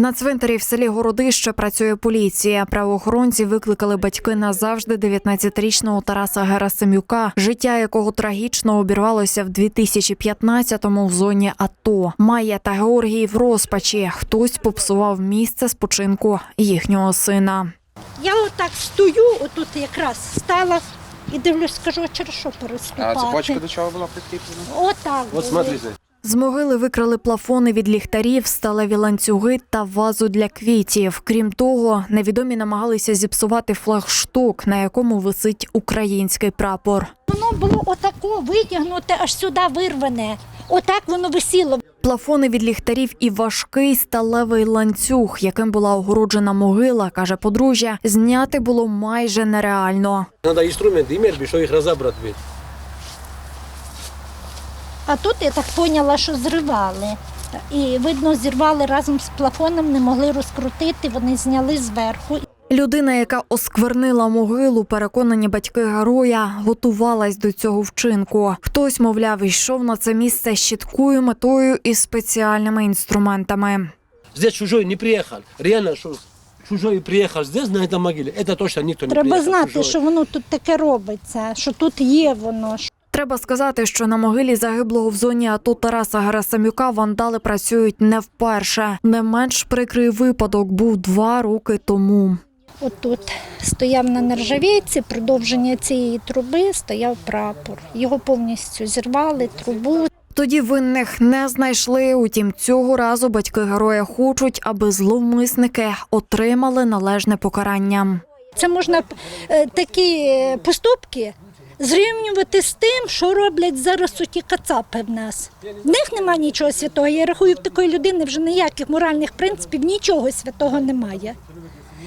На цвинтарі в селі Городище працює поліція. Правоохоронці викликали батьки назавжди 19-річного Тараса Герасимюка, життя якого трагічно обірвалося в 2015-му в зоні АТО. Майя та Георгій в розпачі. Хтось попсував місце спочинку їхнього сина. Я отак стою, отут якраз стала і дивлюсь, скажу, через що переступати? А цепочка до чого була прикріплена? Отак. Було. смотрите. З могили викрали плафони від ліхтарів, сталеві ланцюги та вазу для квітів. Крім того, невідомі намагалися зіпсувати флагшток, на якому висить український прапор. Воно було отако витягнуте, аж сюди вирване. Отак воно висіло. Плафони від ліхтарів і важкий сталевий ланцюг, яким була огороджена могила, каже подружжя, зняти було майже нереально. Надо інструменти іметь, щоб їх розібрати. А тут я так поняла, що зривали. І видно, зірвали разом з плафоном, не могли розкрутити, вони зняли зверху. Людина, яка осквернила могилу, переконані батьки героя, готувалась до цього вчинку. Хтось, мовляв, йшов на це місце з чіткою метою і спеціальними інструментами. Здесь чужой не приїхав. Реально, що чужой приїхав здесь, на цій могилі, це точно ніхто не Треба приїхав. знати, чужой. що воно тут таке робиться, що тут є воно. Треба сказати, що на могилі загиблого в зоні АТО Тараса Герасимюка вандали працюють не вперше. Не менш прикрий випадок був два роки тому. Отут стояв на нержавійці, продовження цієї труби стояв прапор. Його повністю зірвали, трубу. Тоді винних не знайшли. Утім, цього разу батьки героя хочуть, аби зловмисники отримали належне покарання. Це можна е, такі е, поступки зрівнювати з тим, що роблять зараз оті кацапи в нас. В них немає нічого святого. Я рахую, в такої людини вже ніяких моральних принципів, нічого святого немає.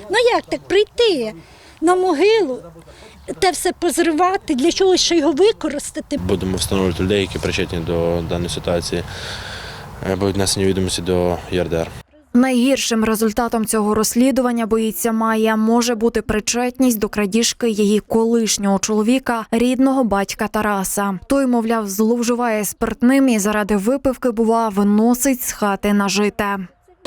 Ну як так прийти на могилу, те все позривати, для чогось ще його використати? Будемо встановлювати людей, які причетні до даної ситуації. Е, Будуть внесені відомості до ЄРДР. Найгіршим результатом цього розслідування боїться Майя може бути причетність до крадіжки її колишнього чоловіка, рідного батька Тараса. Той, мовляв, зловживає спиртним і заради випивки бува виносить з хати нажите.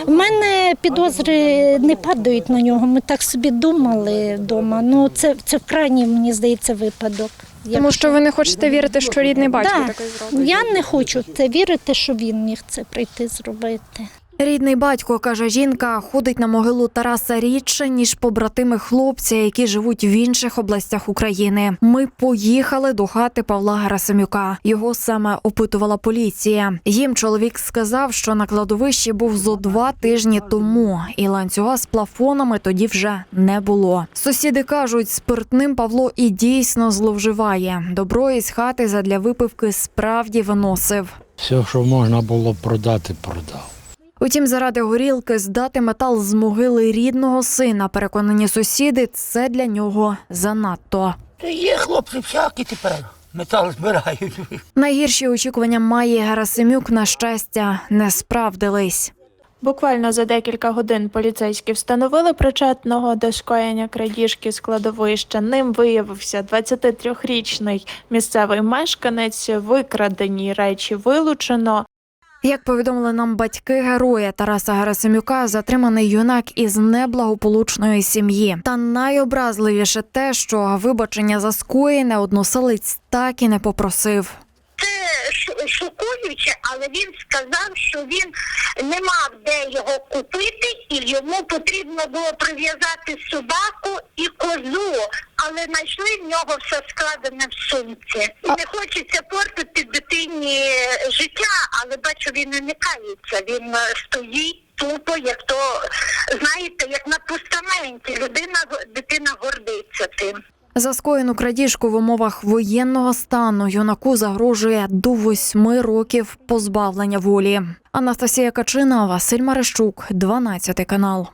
У мене підозри не падають на нього. Ми так собі думали вдома. Ну це, це в крайній, мені здається, випадок. Тому що ви не хочете вірити, що рідний батько Да. такий зробить. Я не хочу це вірити, що він міг це прийти зробити. Рідний батько, каже жінка, ходить на могилу Тараса рідше, ніж побратими хлопця, які живуть в інших областях України. Ми поїхали до хати Павла Герасимюка. Його саме опитувала поліція. Їм чоловік сказав, що на кладовищі був зо два тижні тому, і ланцюга з плафонами тоді вже не було. Сусіди кажуть, спиртним Павло і дійсно зловживає. Добро із хати задля випивки справді виносив. Все, що можна було продати, продав. Утім, заради горілки здати метал з могили рідного сина, переконані сусіди, це для нього занадто. Є хлопці всякі тепер. Метал збирають. Найгірші очікування Майї Герасимюк, на щастя, не справдились. Буквально за декілька годин поліцейські встановили причетного до скоєння крадіжки з кладовища. Ним виявився 23-річний місцевий мешканець. Викрадені речі вилучено. Як повідомили нам батьки героя Тараса Герасимюка, затриманий юнак із неблагополучної сім'ї. Та найобразливіше те, що вибачення за скоєне односилець так і не попросив. це шокуюче, але він сказав, що він не мав де його купити, і йому потрібно було прив'язати собаку і козу, але знайшли в нього все складене в сумці. Не хочеться портити дитині життя, але бачу, він і не кається. Він е, стоїть. Тупо, як то знаєте, як на постаменті. Людина дитина гордиться тим. За скоєну крадіжку в умовах воєнного стану юнаку загрожує до восьми років позбавлення волі. Анастасія Качина, Василь Марищук, 12 канал.